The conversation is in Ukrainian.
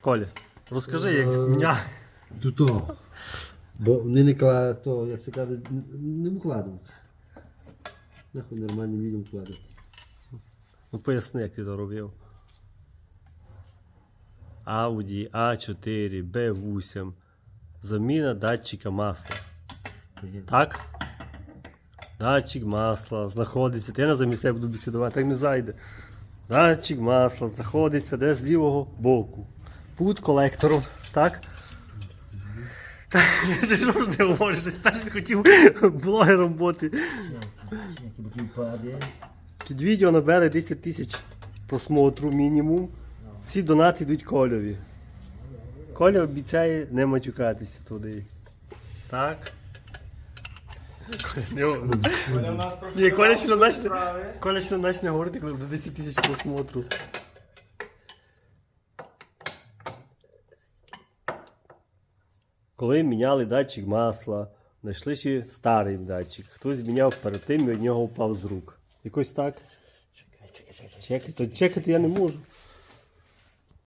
Коля, розкажи, як мене. То. Бо вони не кладуть, то, як це кажуть, не вкладуть. Нахуй нормальним людям вкладуть. Ну поясни, як ти то робив. Audi A4, B8. Заміна датчика масла. Так? Датчик масла знаходиться. Ти на замість себе буду бесідувати, так не зайде. Датчик масла знаходиться де з лівого боку. Під колектором. Так? Та, Ти ж не говориш? Ти спершу хотів блогером бути. Під відео набере 10 тисяч просмотру мінімум. Всі донати йдуть Кольові. Коля обіцяє не матюкатися туди. Так? Коля, ще не начне, говорити, коли до 10 тисяч просмотру. Коли міняли датчик масла, знайшли ще старий датчик. Хтось міняв перед тим і від нього впав з рук. Якось так. Чекай, то чекати я не можу.